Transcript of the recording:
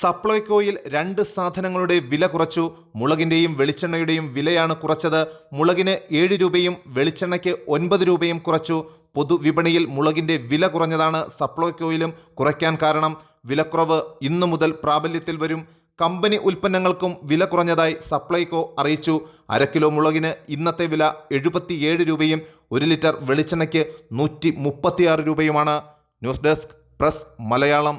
സപ്ലൈകോയിൽ രണ്ട് സാധനങ്ങളുടെ വില കുറച്ചു. മുളകിന്റെയും വെളിച്ചെണ്ണയുടെയും വിലയാണ് കുറച്ചത്. മുളകിന് ഏഴ് രൂപയും വെളിച്ചെണ്ണയ്ക്ക് ഒൻപത് രൂപയും കുറച്ചു. പൊതുവിപണിയിൽ മുളകിന്റെ വില കുറഞ്ഞതാണ് സപ്ലൈകോയിലും കുറയ്ക്കാൻ കാരണം. വിലക്കുറവ് ഇന്നു മുതൽ പ്രാബല്യത്തിൽ വരും. കമ്പനി ഉൽപ്പന്നങ്ങൾക്കും വില കുറഞ്ഞതായി സപ്ലൈകോ അറിയിച്ചു. അര കിലോ മുളകിന് ഇന്നത്തെ വില എഴുപത്തിയേഴ് രൂപയും ഒരു ലിറ്റർ വെളിച്ചെണ്ണയ്ക്ക് നൂറ്റി മുപ്പത്തിയാറ് രൂപയുമാണ്. News desk press Malayalam.